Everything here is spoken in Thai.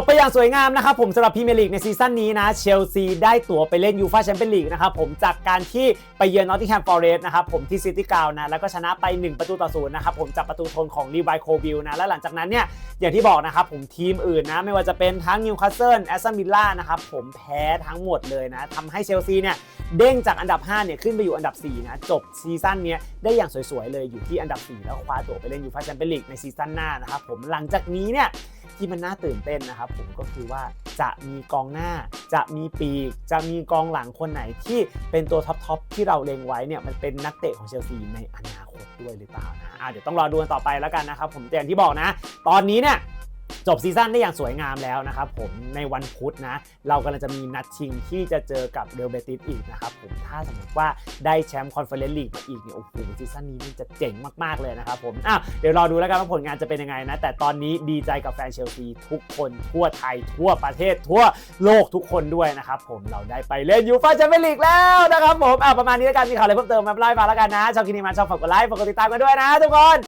บไปอย่างสวยงามนะครับผมสำหรับพรีเมียร์ลีกในซีซั่นนี้นะเชลซีได้ตั๋วไปเล่นยูฟ a แชมเปี้ยนลีกนะครับผมจากการที่ไปเยือนนอตติงแฮมฟอร์เรสต์นะครับผมที่ซิตี้กราวนะแล้วก็ชนะไป 1 ประตูต่อศูนย์นะครับผมจากประตูทนของรีไวโควิลนะและหลังจากนั้นเนี่ยอย่างที่บอกนะครับผมทีมอื่นนะไม่ว่าจะเป็นทั้งนิวคาสเซิลแอสตันวิลล่านะครับผมแพ้ทั้งหมดเลยนะทำให้เชลซีเนี่ยเด้งจากอันดับ5เนี่ยขึ้นไปอยู่อันดับ4นะจบซีซั่นนี้ได้อย่างสวยๆเลยอยู่ที่อันดับ 4 แล้วคว้าตั๋วไปเล่นยูฟ a แชมเปี้ยนลีกในซีซั่นหน้านะครับผมหลังจากนี้เนี่ย ที่มันน่าตื่นเต้นนะครับผมก็คือว่าจะมีกองหน้า จะมีปีก จะมีกองหลังคนไหนที่เป็นตัวท็อปทอปที่เราเล็งไว้เนี่ยมันเป็นนักเตะของเชลซีในอนาคตด้วยหรือเปล่านะะเดี๋ยวต้องรอดูกันต่อไปแล้วกันนะครับผมแต่อย่างที่บอกนะ ตอนนี้เนี่ย จบซีซั่นได้อย่างสวยงามแล้วนะครับผมในวันพุธนะ เรากำลังจะมีนัดชิงที่จะเจอกับเรอัลเบติสอีกนะครับผมถ้าสมมติว่าได้แชมป์คอนเฟอเรนซ์ลีกมาอีกเนี่ยโอ้โหซีซั่นนี้มันจะเจ๋งมาก ๆ เลยนะครับผมอ้าวเดี๋ยวรอดูแล้วกันว่าผลงานจะเป็นยังไงนะ แต่ตอนนี้ดีใจกับแฟนเชลซีทุกคนทั่วไทย ทั่วประเทศ ทั่วโลกทุกคนด้วยนะครับผมเราได้ไปเล่นยูฟ่าแชมเปี้ยนลีกแล้วนะครับผมอะประมาณนี้แล้วกันมีข่าวอะไรเพิ่มเติมมาไล่มาแล้วกันนะชอบคลิปนี้มาชอบฝากกดไลค์ฝากกดติดตามกันด้วยนะทุกคน